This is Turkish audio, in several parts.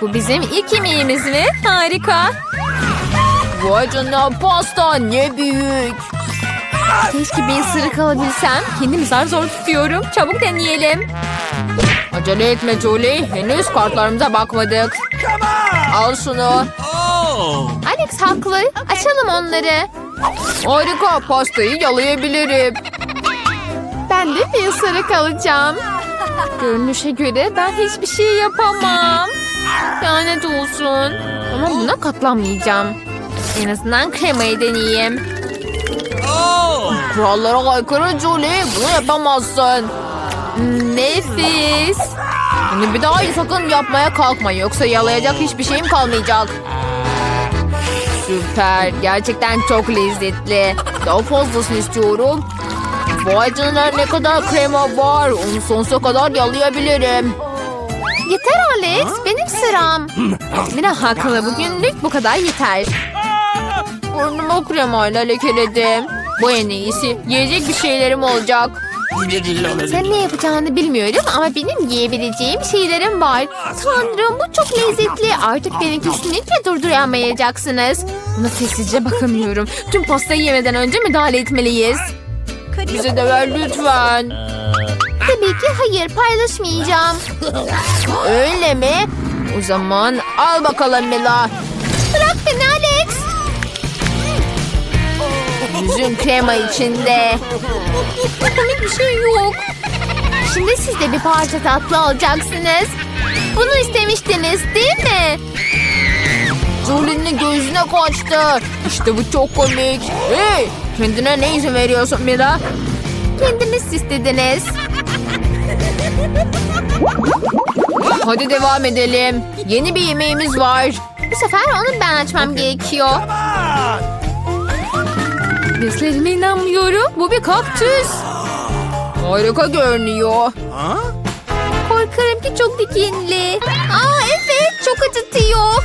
Bu bizim ilk yemeğimiz mi? Harika. Vay canına pasta ne büyük. Keşke bir ısırık alabilsem. Kendimi zar zor tutuyorum. Çabuk deneyelim. Acele etme Julie. Henüz kartlarımıza bakmadık. Al şunu. Alex haklı. Açalım onları. Harika pastayı yalayabilirim. Ben de bir ısırık alacağım. Görünüşe göre ben hiçbir şey yapamam. Lanet olsun. Ama buna katlanmayacağım. En azından kremayı deneyeyim. Kurallara aykırı Julie. Bunu yapamazsın. Nefis. Bunu bir daha sakın yapmaya kalkma. Yoksa yalayacak hiçbir şeyim kalmayacak. Süper. Gerçekten çok lezzetli. Daha fazlasını istiyorum. Vay canına ne kadar krema var. Onu sonsuza kadar yalayabilirim. Yeter Alex. Benim sıram. Mira haklı. Bugünlük bu kadar yeter. Burnumu kremayla lekeledim. Bu en iyisi. Yiyecek bir şeylerim olacak. Sen ne yapacağını bilmiyorum ama benim yiyebileceğim şeylerim var. Tanrım bu çok lezzetli. Artık beni kesinlikle durduramayacaksınız. Buna sessizce bakamıyorum. Tüm pastayı yemeden önce müdahale etmeliyiz. Bize de ver lütfen. Ki hayır paylaşmayacağım. Öyle mi? O zaman al bakalım Mila. Bırak beni Alex. Yüzün krema içinde. Komik bir şey yok. Şimdi siz de bir parça tatlı alacaksınız. Bunu istemiştiniz değil mi? Julie'nin gözüne kaçtı. İşte bu çok komik. Hey! Kendine ne izin veriyorsun Mila? Kendiniz istediniz. Hadi devam edelim. Yeni bir yemeğimiz var. Bu sefer onu ben açmam gerekiyor. Gözlerime inanmıyorum. Bu bir kaktüs. Harika görünüyor. Korkarım ki çok dikenli. Aa evet çok acıtıyor.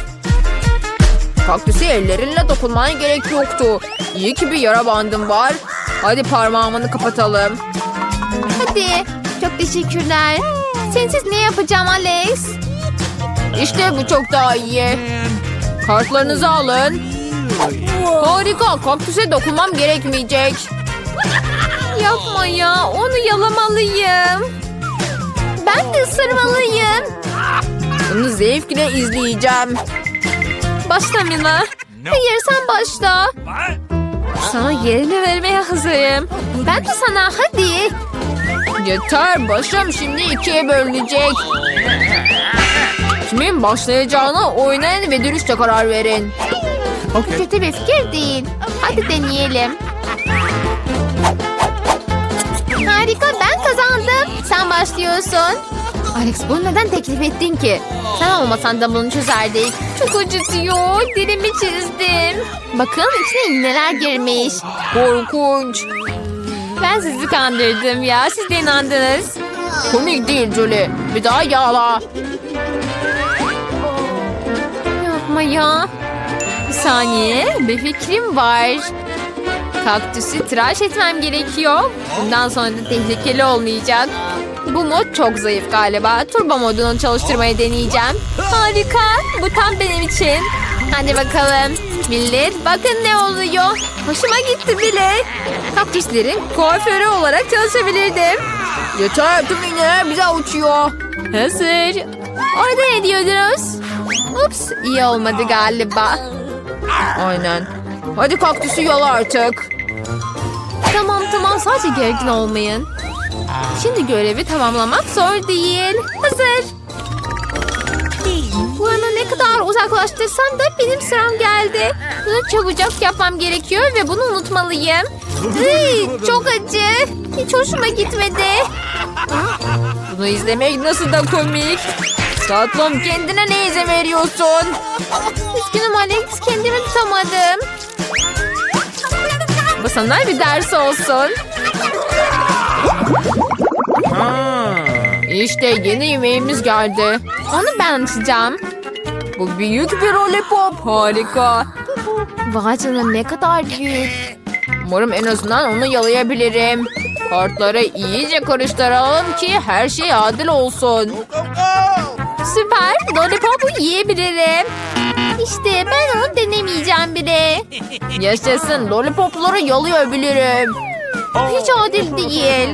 Kaktüse ellerinle dokunmana gerek yoktu. İyi ki bir yara bandım var. Hadi parmağımını kapatalım. Hadi. Çok teşekkürler. Sensiz ne yapacağım Alex? İşte bu çok daha iyi. Kartlarınızı alın. Harika. Kaktüse dokunmam gerekmeyecek. Yapma ya. Onu yalamalıyım. Ben de ısırmalıyım. Bunu zevkle izleyeceğim. Başla Mila. Hayır sen başla. Sana yerini vermeye hazırım. Ben de sana hadi. Yeter. Başım şimdi ikiye bölünecek. Kimin başlayacağına oynayın ve dürüstçe karar verin. Bu kötü bir fikir değil. Hadi deneyelim. Harika ben kazandım. Sen başlıyorsun. Alex bunu neden teklif ettin ki? Sen olmasan da bunu çözerdik. Çok acıtıyor. Dilimi çizdim. Bakın içine iğneler girmiş. Korkunç. Ben sizi kandırdım ya. Siz de inandınız. Komik değil Julie. Bir daha yağla. Yapma ya. Bir saniye. Bir fikrim var. Kaktüsü tıraş etmem gerekiyor. Bundan sonra da tehlikeli olmayacak. Bu mod çok zayıf galiba. Turbo modunu çalıştırmayı deneyeceğim. Harika. Bu tam benim için. Hadi bakalım. Millet bakın ne oluyor. Hoşuma gitti bile. Kaktüslerin kuaförü olarak çalışabilirdim. Yeter tüm iğneler bize uçuyor. Hazır. Orada ne diyordunuz? Ups iyi olmadı galiba. Aynen. Hadi kaktüsü yala artık. Tamam tamam sadece gergin olmayın. Şimdi görevi tamamlamak zor değil. Hazır. Bunu ne kadar uzaklaştırsam da benim sıram geldi. Bunu çabucak yapmam gerekiyor ve bunu unutmalıyım. Iy, çok acı. Hiç hoşuma gitmedi. Bunu izlemek nasıl da komik. Tatlım kendine ne izin veriyorsun? Üzgünüm Alex kendimi tutamadım. Bu sana bir ders olsun. İşte yeni yemeğimiz geldi. Onu ben açacağım. Bu büyük bir lollipop. Harika. Vay canına ne kadar büyük. Umarım en azından onu yalayabilirim. Kartları iyice karıştıralım ki her şey adil olsun. Süper. Lollipop'u yiyebilirim. İşte ben onu denemeyeceğim bile. Yaşasın lollipopları yalayabilirim. Hiç adil değil.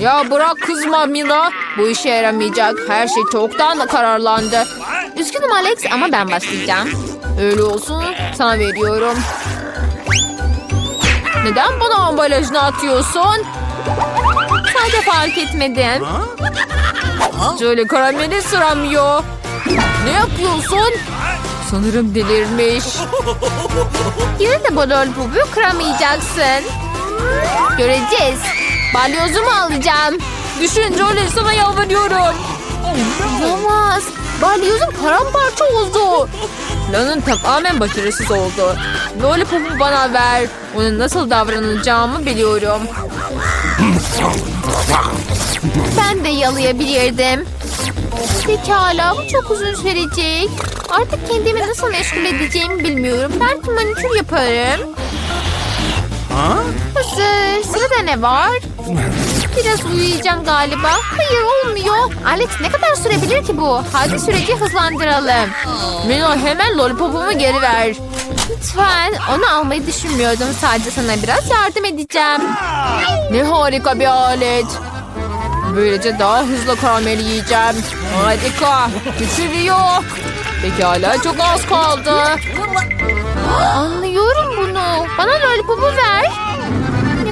Ya bırak kızma Mila. Bu işe yaramayacak. Her şey çoktan da kararlandı. Üzgünüm Alex ama ben başlayacağım. Öyle olsun sana veriyorum. Neden bana ambalajını atıyorsun? Sadece fark etmedim. Şöyle karameli sıramıyor. Ne yapıyorsun? Sanırım delirmiş. Yine de bu lollipopu kıramayacaksın. Göreceğiz. Balyozumu alacağım. Düşün Jolie sana yalvarıyorum. Olamaz. Balyozum paramparça oldu. Planın tamamen başarısız oldu. Lollipop'u bana ver. Ona nasıl davranacağımı biliyorum. Ben de yalayabilirdim. Pekala bu çok uzun sürecek. Artık kendimi nasıl meşgul edeceğimi bilmiyorum. Belki manikür yaparım. Hazır. Sırada ne var? Biraz uyuyacağım galiba. Hayır olmuyor. Alex ne kadar sürebilir ki bu? Hadi süreci hızlandıralım. Mila hemen lollipopumu geri ver. Lütfen. Onu almayı düşünmüyordum. Sadece sana biraz yardım edeceğim. Ne harika bir alet. Böylece daha hızlı karamel yiyeceğim. Harika. Küçülüyor. Pekala çok az kaldı. Anlıyorum bunu. Bana lollipopu ver.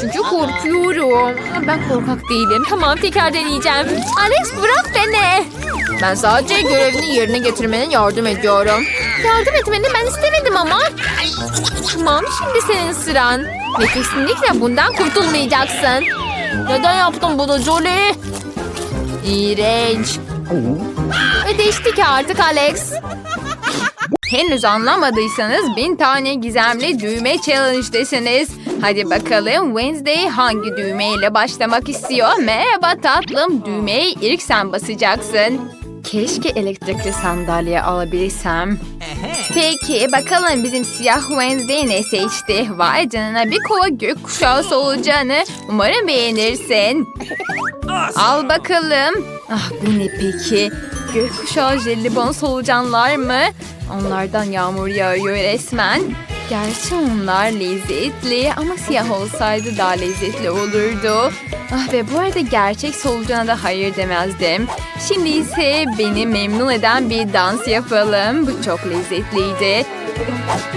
Çünkü korkuyorum. Ben korkak değilim. Tamam tekrar deneyeceğim. Alex bırak beni. Ben sadece görevini yerine getirmenin yardım ediyorum. Yardım etmeni ben istemedim ama. Tamam şimdi senin sıran. Ve kesinlikle bundan kurtulmayacaksın. Neden yaptın bunu Jolie? İğrenç. Ödeştik artık Alex. Henüz anlamadıysanız bin tane gizemli düğme challenge'desiniz. Hadi bakalım Wednesday hangi düğmeyle başlamak istiyor? Merhaba tatlım düğmeye ilk sen basacaksın. Keşke elektrikli sandalye alabilsem. Peki bakalım bizim siyah Wednesday ne seçti? Vay canına bir kova gökkuşağı solucanı. Umarım beğenirsin. Al bakalım. Ah bu ne peki? Gökkuşağı jelibon solucanlar mı? Onlardan yağmur yağıyor resmen. Gerçi onlar lezzetli ama siyah olsaydı daha lezzetli olurdu. Ah ve bu arada gerçek solucana da hayır demezdim. Şimdi ise beni memnun eden bir dans yapalım. Bu çok lezzetliydi.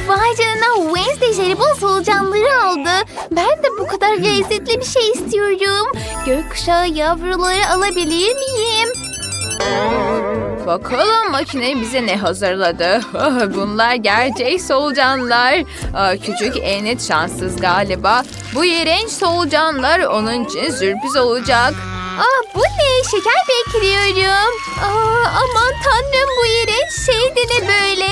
Vay canına Wednesday jelibon solucanları aldı. Ben de bu kadar lezzetli bir şey istiyorum. Gökkuşağı yavruları alabilir miyim? Bakalım makine bize ne hazırladı. Bunlar gerçek solucanlar. Aa, Küçük Enet şanssız galiba. Bu iğrenç solucanlar onun için sürpriz olacak. Ah bu ne? Şeker bekliyorum. Aa, aman tanrım bu iğrenç şey de ne böyle?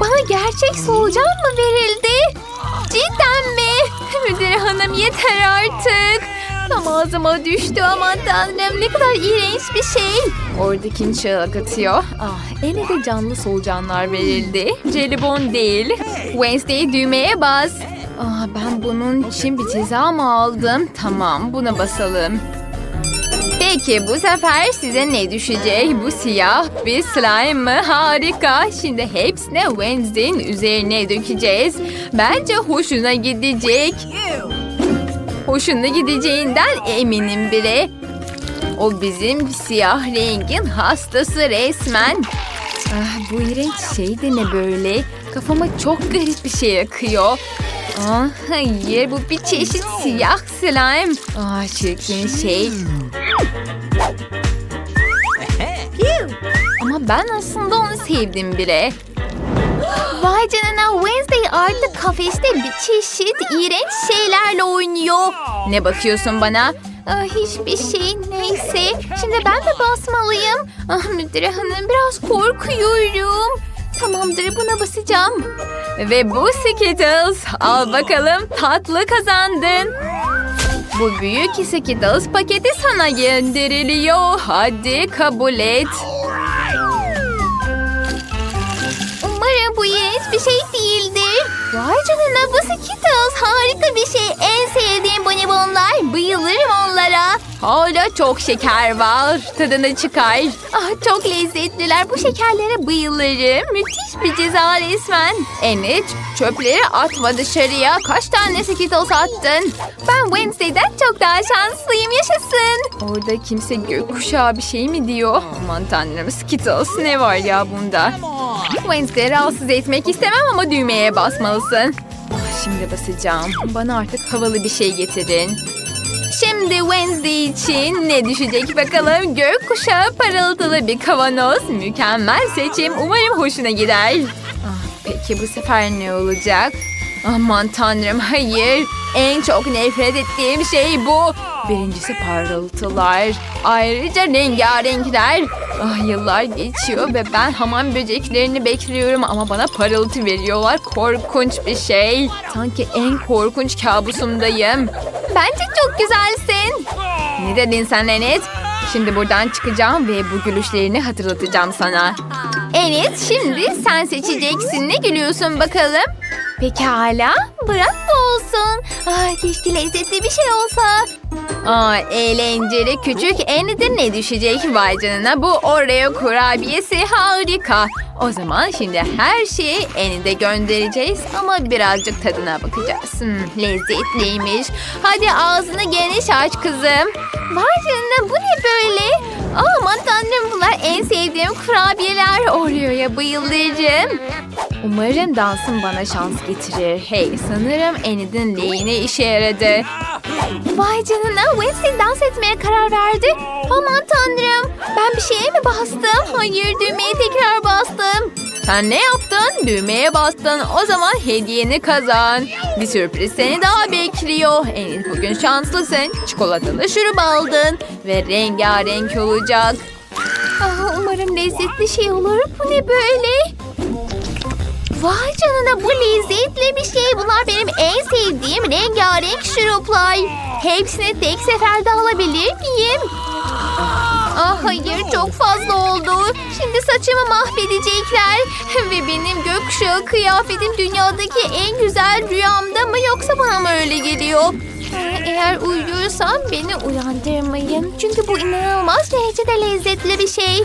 Bana gerçek solucan mı verildi? Cidden mi? Müdür hanım yeter artık. Tam ağzıma düştü aman tanrım ne kadar iğrenç bir şey. Oradaki çığlık atıyor. Ah, eline de canlı solucanlar verildi. Jelibon değil. Wednesday düğmeye bas. Ah, ben bunun için bir ceza mı aldım? Tamam buna basalım. Peki bu sefer size ne düşecek? Bu siyah bir slime mı? Harika. Şimdi hepsini Wednesday'in üzerine dökeceğiz. Bence hoşuna gidecek. Hoşuna gideceğinden eminim bile. O bizim siyah rengin hastası resmen. Ah, bu iğrenç şey de ne böyle? Kafama çok garip bir şey akıyor. Ah, hayır bu bir çeşit siyah slime. Ah çirkin şey. Ama ben aslında onu sevdim bile. Vay canına Wednesday artık kafeste bir çeşit iğrenç şeylerle oynuyor. Ne bakıyorsun bana? Ah, hiçbir şey neyse. Şimdi ben de basmalıyım. Ah müdüre hanım biraz korkuyorum. Tamamdır buna basacağım. Ve bu Skittles. Al bakalım tatlı kazandın. Bu büyük Skittles paketi sana gönderiliyor. Hadi kabul et. Canına bu Skittles harika bir şey. En sevdiğim bonibonlar. Bayılırım onlara. Hala çok şeker var. Tadını çıkar. Ah çok lezzetliler. Bu şekerlere bayılırım. Müthiş bir ceza resmen. Enet çöpleri atma dışarıya. Kaç tane Skittles attın? Ben Wednesday'den çok daha şanslıyım. Yaşasın. Orada kimse gökkuşağı bir şey mi diyor? Aman tanrım Skittles ne var ya bunda? Wednesday'i rahatsız etmek istemem ama düğmeye basmalısın. Ah, Şimdi basacağım. Bana artık havalı bir şey getirin. Şimdi Wednesday için ne düşecek bakalım? Gökkuşağı parıltılı bir kavanoz. Mükemmel seçim. Umarım hoşuna gider. Ah, peki bu sefer ne olacak? Aman tanrım hayır. En çok nefret ettiğim şey bu. Birincisi parıltılar. Ayrıca rengarenkler. Ah yıllar geçiyor ve ben hamam böceklerini bekliyorum ama bana parıltı veriyorlar. Korkunç bir şey. Sanki en korkunç kabusumdayım. Bence çok güzelsin. Ne dedin sen Enet? Şimdi buradan çıkacağım ve bu gülüşlerini hatırlatacağım sana. Enet şimdi sen seçeceksin. Ne gülüyorsun bakalım? Pekala. Bırak da olsun. Ay keşke lezzetli bir şey olsa. Aa, eğlenceli küçük Enet'e ne düşecek vay canına. Bu Oreo kurabiyesi harika. O zaman şimdi her şeyi Enet'e göndereceğiz ama birazcık tadına bakacağız. Hmm, lezzetliymiş. Hadi ağzını geniş aç kızım. Vay canına bu ne böyle? Aman tanrım bunlar en sevdiğim kurabiyeler. Oreo'ya bayılırım. Umarım dansın bana şans getirir. Hey sanırım Enid'in lehine işe yaradı. Vay canına Wednesday dans etmeye karar verdi. Aman tanrım ben bir şeye mi bastım? Hayır düğmeye tekrar bastım. Sen ne yaptın? Düğmeye bastın. O zaman hediyeni kazan. Bir sürpriz seni daha bekliyor. Enid bugün şanslısın. Çikolatalı şurup aldın. Ve rengarenk olacak. Ah, umarım lezzetli şey olur. Bu ne böyle? Vay canına bu lezzetli bir şey. Bunlar benim en sevdiğim rengarenk şuruplar. Hepsini tek seferde alabilir miyim? Ah hayır çok fazla oldu. Şimdi saçımı mahvedecekler. Ve benim gökkuşağı kıyafetim dünyadaki en güzel rüyamda mı yoksa bana mı öyle geliyor? Ee, Eğer uyuyorsam beni uyandırmayın. Çünkü bu inanılmaz derecede lezzetli bir şey.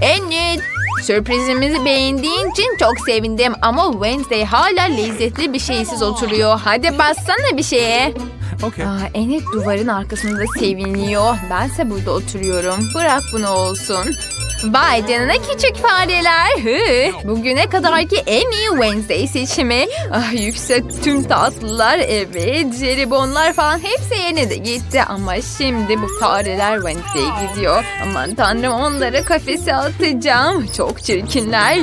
Enid, sürprizimizi beğendiğin için çok sevindim ama Wednesday hala lezzetli bir şeysiz oturuyor. Hadi bassana bir şeye. Okay. Aa, Enid duvarın arkasında seviniyor. Bense burada oturuyorum. Bırak bunu olsun. Vay canına küçük fareler. Hı, bugüne kadarki en iyi Wednesday seçimi. Ah, yüksek tüm tatlılar, evet, jelibonlar falan hepsi yerine de gitti. Ama şimdi bu fareler Wednesday'e gidiyor. Aman tanrım onları kafese atacağım. Çok çirkinler.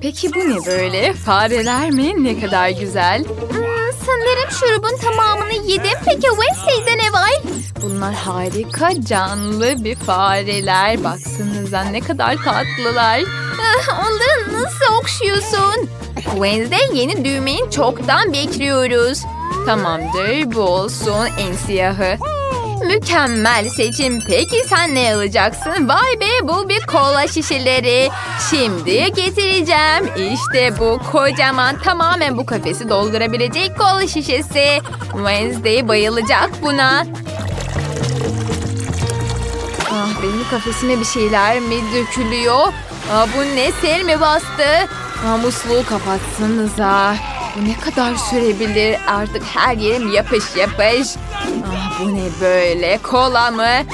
Peki bu ne böyle? Fareler mi? Ne kadar güzel. Hmm, sanırım şurubun tamamını yedim. Peki Wednesday'de ne var? Bunlar harika canlı bir fareler. Baksanıza ne kadar tatlılar. Ah, Onları nasıl okşuyorsun? Wednesday yeni düğmeyi çoktan bekliyoruz. Tamamdır bu olsun en siyahı. Mükemmel seçim. Peki sen ne alacaksın? Vay be bu bir kola şişeleri. Şimdi getireceğim. İşte bu kocaman tamamen bu kafesi doldurabilecek kola şişesi. Wednesday bayılacak buna. Ah benim kafesime bir şeyler mi dökülüyor? Aa, bu ne sel mi bastı? Aa, musluğu kapatsanıza. Bu ne kadar sürebilir? Artık her yerim yapış yapış. Bu ne böyle? Kola mı?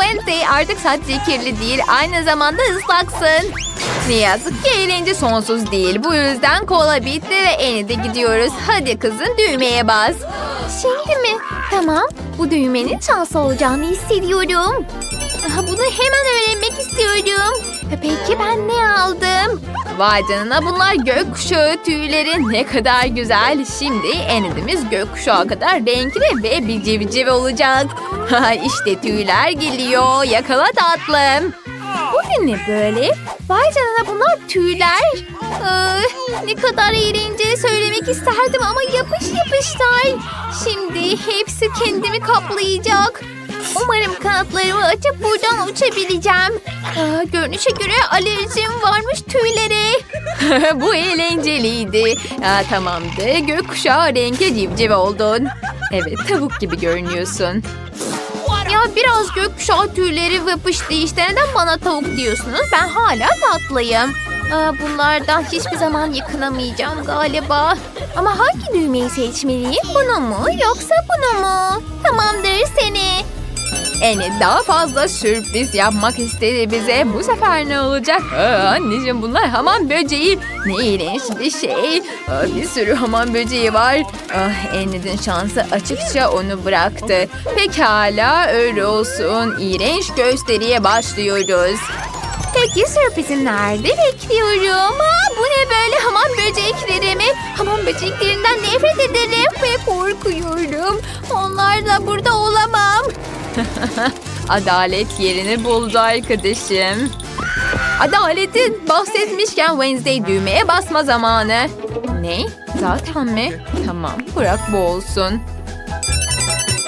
Wednesday artık sadece kirli değil aynı zamanda ıslaksın. Ne yazık ki eğlence sonsuz değil. Bu yüzden kola bitti ve enide gidiyoruz. Hadi kızım düğmeye bas. Şimdi mi? Tamam. Bu düğmenin şanslı olacağını hissediyorum. Bunu hemen öğrenmek istiyorum. Peki ben ne aldım? Vay canına bunlar gökkuşağı tüyleri ne kadar güzel. Şimdi enidimiz gökkuşağı kadar renkli ve bir civciv olacak. İşte tüyler geliyor. Yakala tatlım. Bu ne böyle? Vay canına bunlar tüyler. Ee, ne kadar eğlenceli söylemek isterdim ama yapış yapışlar. Şimdi hepsi kendimi kaplayacak. Umarım kanatlarımı açıp buradan uçabileceğim. Aa, görünüşe göre alerjim varmış tüylere. Bu eğlenceliydi. Ha, tamamdır. Gökkuşağı renkli civciv oldun. Evet tavuk gibi görünüyorsun. Ya biraz gökkuşağı tüyleri vıpıştı işte. Neden bana tavuk diyorsunuz? Ben hala tatlıyım. Aa, bunlardan hiçbir zaman yıkınamayacağım galiba. Ama hangi düğmeyi seçmeliyim? Bunu mu yoksa bunu mu? Tamamdır seni. Eni daha fazla sürpriz yapmak istedi bize. Bu sefer ne olacak? Aa, anneciğim bunlar hamam böceği. Ne iğrenç bir şey. Aa, bir sürü hamam böceği var. Ah, şansı açıkça onu bıraktı. Pekala öyle olsun. İğrenç gösteriye başlıyoruz. Peki sürprizim nerede bekliyorum? Aa, bu ne böyle hamam böcekleri mi? Hamam böceklerinden nefret ederim ve korkuyorum. Onlarla burada olamam. Adalet yerini buldu arkadaşım. Adaletin bahsetmişken Wednesday düğmeye basma zamanı. Ne? Zaten mi? Tamam bırak bu olsun.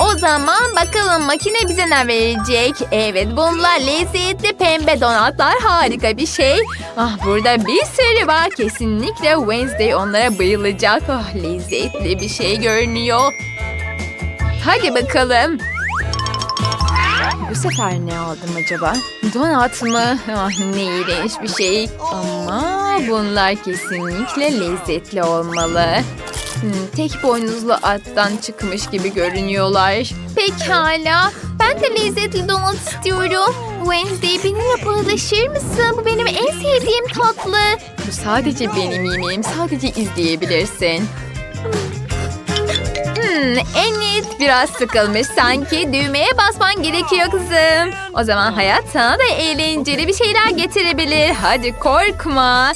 O zaman bakalım makine bize ne verecek? Evet bunlar lezzetli pembe donatlar harika bir şey. Ah burada bir sürü var. Kesinlikle Wednesday onlara bayılacak. Ah lezzetli bir şey görünüyor. Hadi bakalım. Bu sefer ne aldım acaba? Donat mı? Ah ne iğrenç bir şey. Ama bunlar kesinlikle lezzetli olmalı. Hmm, tek boynuzlu attan çıkmış gibi görünüyorlar. Pekala. Ben de lezzetli donat istiyorum. Wednesday benimle paylaşır mısın? Bu benim en sevdiğim tatlı. Bu sadece benim yemeğim. Sadece izleyebilirsin. Hmm, Enid biraz sıkılmış sanki. Düğmeye basman gerekiyor kızım. O zaman hayat sana da eğlenceli bir şeyler getirebilir. Hadi korkma.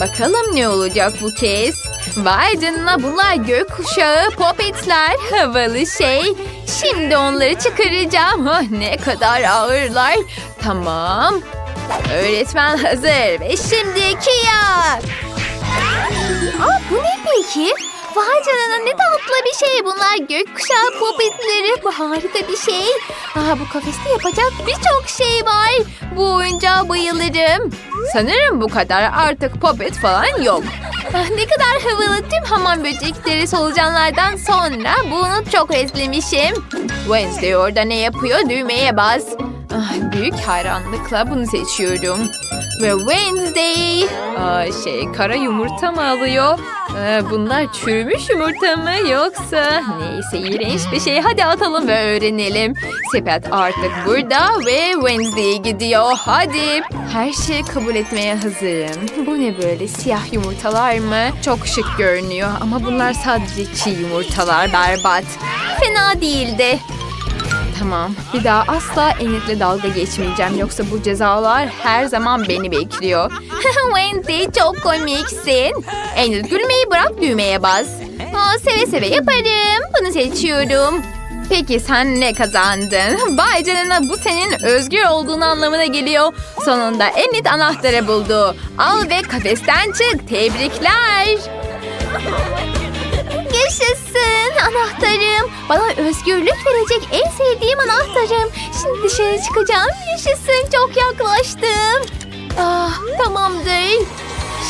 Bakalım ne olacak bu kez. Vay canına bunlar gökkuşağı popetler. Havalı şey. Şimdi onları çıkaracağım. Ah, ne kadar ağırlar. Tamam. Öğretmen hazır ve şimdi Kia. Aa, bu ne peki? Vay canına ne tatlı bir şey. Bunlar gökkuşağı popitleri. Bu harika bir şey. Aa, bu kafeste yapacak birçok şey var. Bu oyuncağa bayılırım. Sanırım bu kadar artık popet falan yok. Ah, ne kadar havalı tüm hamam böcekleri solucanlardan sonra bunu çok özlemişim. Wednesday orada ne yapıyor? Düğmeye bas. Ah, büyük hayranlıkla bunu seçiyorum. Ve Wednesday. Aa, şey kara yumurta mı alıyor? Aa, bunlar çürümüş yumurta mı yoksa? Neyse iğrenç bir şey. Hadi atalım ve öğrenelim. Sepet artık burada ve Wednesday'e gidiyor. Hadi. Her şeyi kabul etmeye hazırım. Bu ne böyle siyah yumurtalar mı? Çok şık görünüyor ama bunlar sadece çiğ yumurtalar berbat. Fena değildi. Tamam. Bir daha asla Enid'le dalga geçmeyeceğim. Yoksa bu cezalar her zaman beni bekliyor. Wednesday çok komiksin. Enid gülmeyi bırak düğmeye bas. Aa, seve seve yaparım. Bunu seçiyorum. Peki sen ne kazandın? Vay canına bu senin özgür olduğun anlamına geliyor. Sonunda Enid anahtarı buldu. Al ve kafesten çık. Tebrikler. Yaşasın anahtarım. Bana özgürlük verecek en sevdiğim anahtarım. Şimdi dışarı çıkacağım. Yaşasın çok yaklaştım. Ah tamamdır.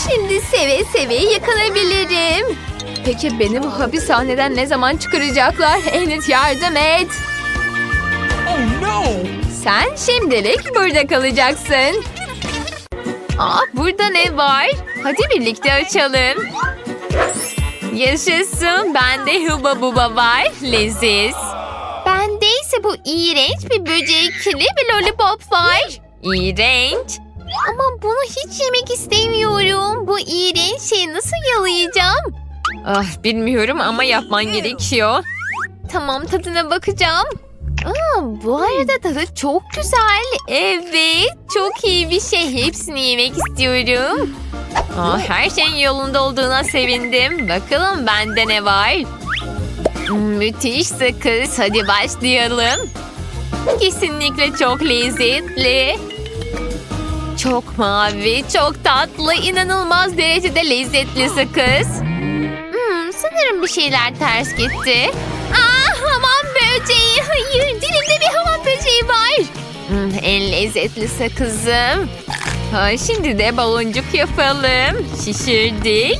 Şimdi seve seve yıkanabilirim. Peki beni bu hapishaneden ne zaman çıkaracaklar? Enes yardım et. Oh no! Sen şimdilik burada kalacaksın. Aa, burada ne var? Hadi birlikte açalım. Yaşasın. Bende huba buba var. Leziz. Bende ise bu iğrenç bir böcekli bir lollipop var. İğrenç. Ama bunu hiç yemek istemiyorum. Bu iğrenç şeyi nasıl yalayacağım? Ah, bilmiyorum ama yapman gerekiyor. Tamam tadına bakacağım. Aa, bu arada tadı çok güzel. Evet çok iyi bir şey. Hepsini yemek istiyorum. Ah, her şeyin yolunda olduğuna sevindim. Bakalım bende ne var? Hmm, Müthiş sakız. Hadi başlayalım. Kesinlikle çok lezzetli. Çok mavi, çok tatlı, inanılmaz derecede lezzetli sakız. Hmm, sanırım bir şeyler ters gitti. Aa, hamam böceği. Hayır dilimde bir hamam böceği var. Hmm, en lezzetli sakızım. Ha, şimdi de baloncuk yapalım. Şişirdik.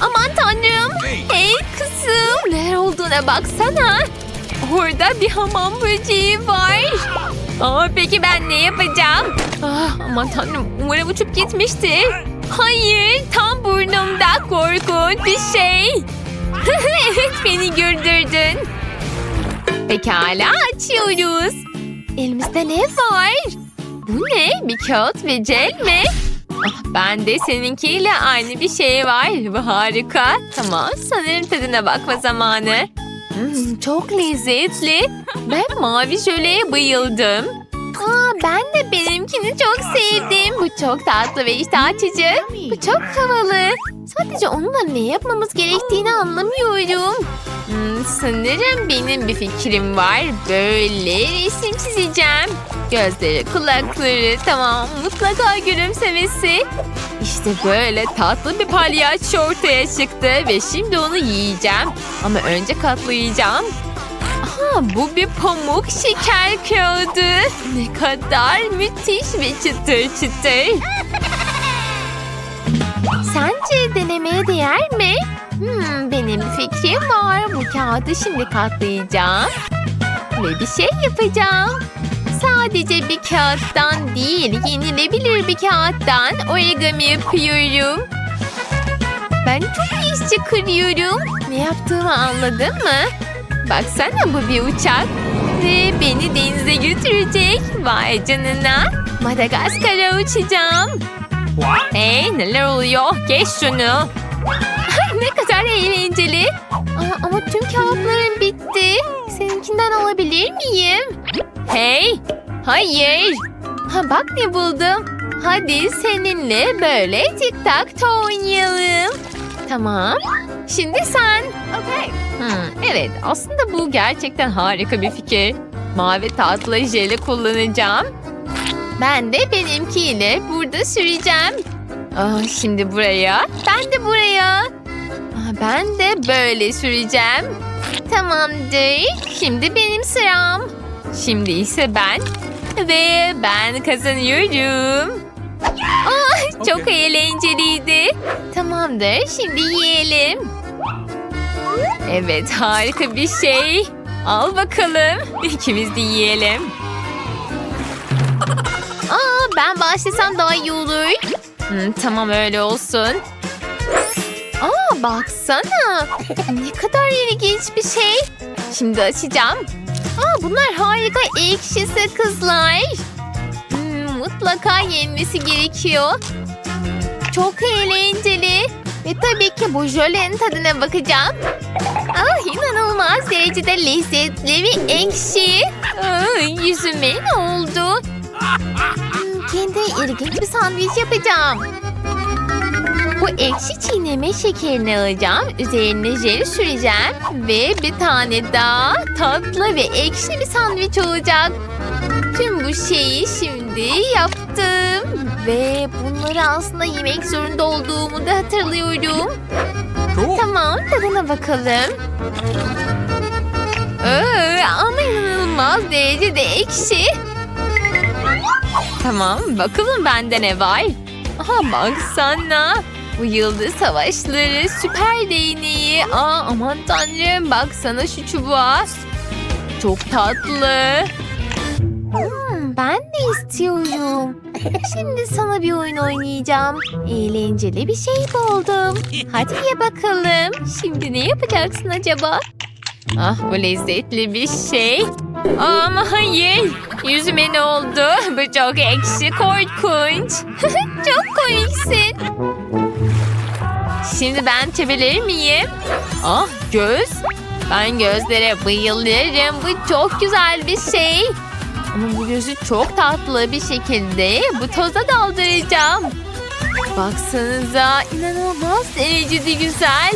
Aman tanrım. Hey kızım. Neler olduğuna baksana. Orada bir hamam böceği var. Aa, peki ben ne yapacağım? Ah, aman tanrım umarım uçup gitmiştir. Hayır tam burnumda korkunç bir şey. evet beni güldürdün. Pekala açıyoruz. Elimizde ne var? Bu ne? Bir kağıt ve jel mi? Ah, ben de seninkiyle aynı bir şey var. Bu harika. Tamam sanırım tadına bakma zamanı. Hmm, çok lezzetli. Ben mavi jöleye bayıldım. Aa, ben de benimkini çok sevdim. Bu çok tatlı ve iştah açıcı. Bu çok havalı. Sadece onunla ne yapmamız gerektiğini anlamıyorum. Hmm, sanırım benim bir fikrim var. Böyle resim çizeceğim. Gözleri, kulakları, tamam mutlaka gülümsemesi. İşte böyle tatlı bir palyaço ortaya çıktı ve şimdi onu yiyeceğim. Ama önce katlayacağım. Aha, bu bir pamuk şeker kağıdı. Ne kadar müthiş ve çıtır çıtır. Sence denemeye değer mi? Hmm, benim fikrim var. Bu kağıdı şimdi katlayacağım. Ve bir şey yapacağım. Sadece bir kağıttan değil, yenilebilir bir kağıttan origami yapıyorum. Ben çok iyi iş çıkarıyorum. Ne yaptığımı anladın mı? Baksana bu bir uçak. Ve beni denize götürecek. Vay canına. Madagaskar'a uçacağım. Hey neler oluyor? Geç şunu. ne kadar eğlenceli. Aa, ama tüm kağıtlarım bitti. Seninkinden alabilir miyim? Hey. Hayır. Ha bak ne buldum. Hadi seninle böyle tik tak toe oynayalım. Tamam. Şimdi sen. Hmm, evet aslında bu gerçekten harika bir fikir. Mavi tatlı jeli kullanacağım. Ben de benimkiyle burada süreceğim. Ah, şimdi buraya. Ben de buraya. Aa, Ben de böyle süreceğim. Tamamdır. Şimdi benim sıram. Şimdi ise ben. Ve ben kazanıyorum. Ah, çok Okay. eğlenceliydi. Tamamdır. Şimdi yiyelim. Evet harika bir şey. Al bakalım. İkimiz de yiyelim. Aa, ben başlasam daha iyi olur. Hmm, tamam öyle olsun. Aa, baksana. Ne kadar ilginç bir şey. Şimdi açacağım. Aa, bunlar harika ekşi sakızlar. Hmm, mutlaka yenmesi gerekiyor. Çok eğlenceli. Ve tabii ki bu jölenin tadına bakacağım. Ah, inanılmaz derecede lezzetli ve ekşi. Aa, yüzüme ne oldu? Kendi ilginç bir sandviç yapacağım. Bu ekşi çiğneme şekerini alacağım. Üzerine jel süreceğim. Ve bir tane daha tatlı ve ekşi bir sandviç olacak. Tüm bu şeyi şimdi yaptım. Ve bunları aslında yemek zorunda olduğumu da hatırlıyorum. Tamam tadına bakalım. Ee, ama inanılmaz derecede ekşi. Tamam bakalım bende ne var. Aha baksana. Bu yıldız savaşları süper değneği. Aa, aman tanrım baksana şu çubuğa. Çok tatlı. Hmm, ben de istiyorum. Şimdi sana bir oyun oynayacağım. Eğlenceli bir şey buldum. Hadi ye bakalım. Şimdi ne yapacaksın acaba? Ah bu lezzetli bir şey. Ama hayır. Yüzüme ne oldu? Bu çok ekşi korkunç. çok komiksin. Şimdi ben çevirir miyim? Ah göz. Ben gözlere bayılırım. Bu çok güzel bir şey. Ama bu gözü çok tatlı bir şekilde bu toza daldıracağım. Baksanıza inanılmaz derecede güzel.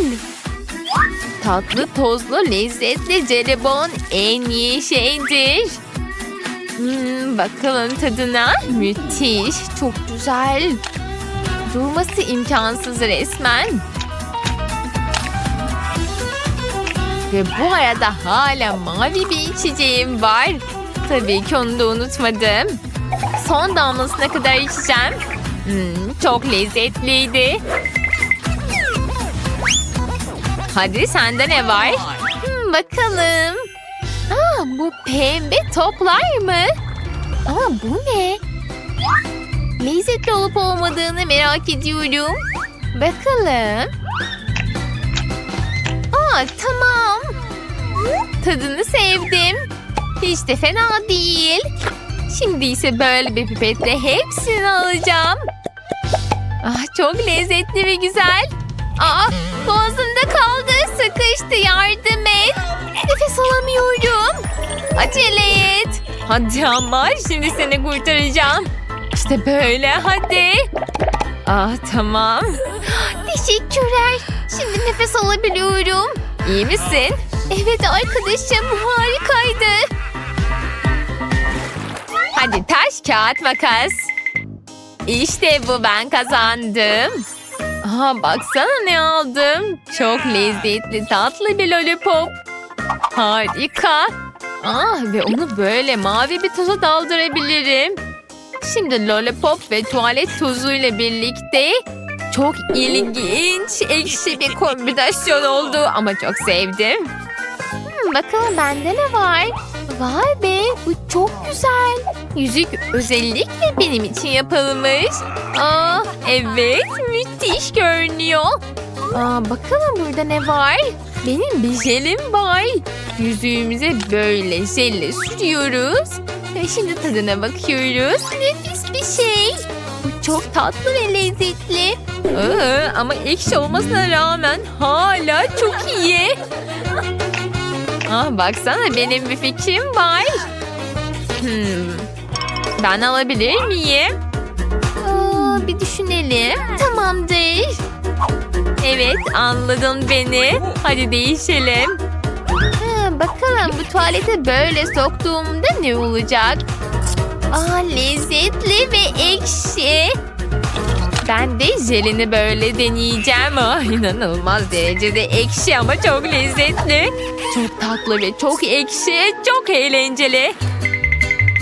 Tatlı, tozlu, lezzetli jelibon en iyi şeydir. Hmm, bakalım tadına. Müthiş, çok güzel. Durması imkansız resmen. Ve bu arada hala mavi bir içeceğim var. Tabii ki onu da unutmadım. Son damlasına kadar içeceğim. Hmm, çok lezzetliydi. Hadi sende ne var? Hmm, bakalım. Aa, bu pembe toplar mı? Ama bu ne? Lezzetli olup olmadığını merak ediyorum. Bakalım. Aa, tamam. Tadını sevdim. Hiç de fena değil. Şimdi ise böyle bir pipetle hepsini alacağım. Ah, çok lezzetli ve güzel. Aa, boğazımda kaldı. Sıkıştı. Yardım et. Nefes alamıyorum. Acele et. Hadi ama şimdi seni kurtaracağım. İşte böyle hadi. Ah tamam. Teşekkürler. Şimdi nefes alabiliyorum. İyi misin? Evet arkadaşım harikaydı. Hadi taş kağıt makas. İşte bu ben kazandım. Aha baksana ne aldım. Çok lezzetli tatlı bir lollipop. Harika. Ah ve onu böyle mavi bir toza daldırabilirim. Şimdi lollipop ve tuvalet tozuyla birlikte çok ilginç, ekşi bir kombinasyon oldu ama çok sevdim. Hmm, bakalım bende ne var? Vay be bu çok güzel. Yüzük özellikle benim için yapılmış. Aa evet müthiş görünüyor. Aa bakalım burada ne var? Benim bir jelim var. Yüzüğümüze böyle jelle sürüyoruz. Ve şimdi tadına bakıyoruz. Nefis bir şey. Bu çok tatlı ve lezzetli. Aa, ama ekşi olmasına rağmen hala çok iyi. Ah, baksana benim bir fikrim var. Hmm. Ben alabilir miyim? Aa, bir düşünelim. Tamamdır. Evet anladın beni. Hadi değişelim. Ha, bakalım bu tuvalete böyle soktuğumda ne olacak? Aa, lezzetli ve ekşi. Ben de jelini böyle deneyeceğim. Ah, inanılmaz derecede ekşi ama çok lezzetli. Çok tatlı ve çok ekşi. Çok eğlenceli.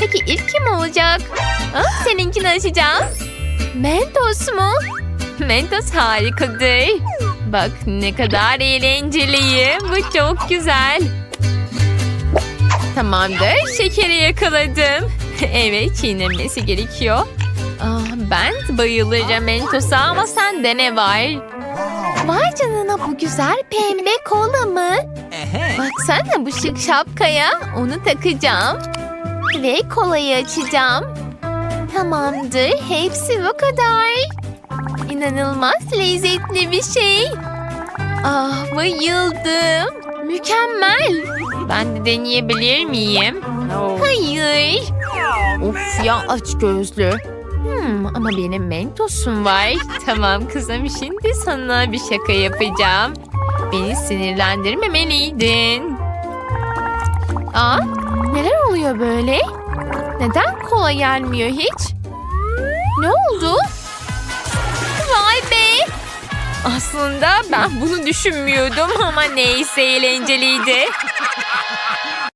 Peki ilk kim olacak? Ah, seninkini açacağım. Mentos mu? Mentos harikadır. Bak ne kadar eğlenceliyim. Bu çok güzel. Tamamdır. Şekeri yakaladım. evet çiğnemesi gerekiyor. Ah, ben bayılırım Mentos'a ama sende ne var? Vay canına bu güzel pembe kola mı? Baksana bu şık şapkaya onu takacağım. Ve kolayı açacağım. Tamamdır hepsi bu kadar. İnanılmaz lezzetli bir şey. Ah bayıldım. Mükemmel. Ben de deneyebilir miyim? Hayır. Of ya aç gözlü. Hmm, ama benim mentosum var. Tamam kızım şimdi sana bir şaka yapacağım. Beni sinirlendirmemeliydin. Aa, neler oluyor böyle? Neden kola gelmiyor hiç? Ne oldu? Vay be! Aslında ben bunu düşünmüyordum ama neyse eğlenceliydi.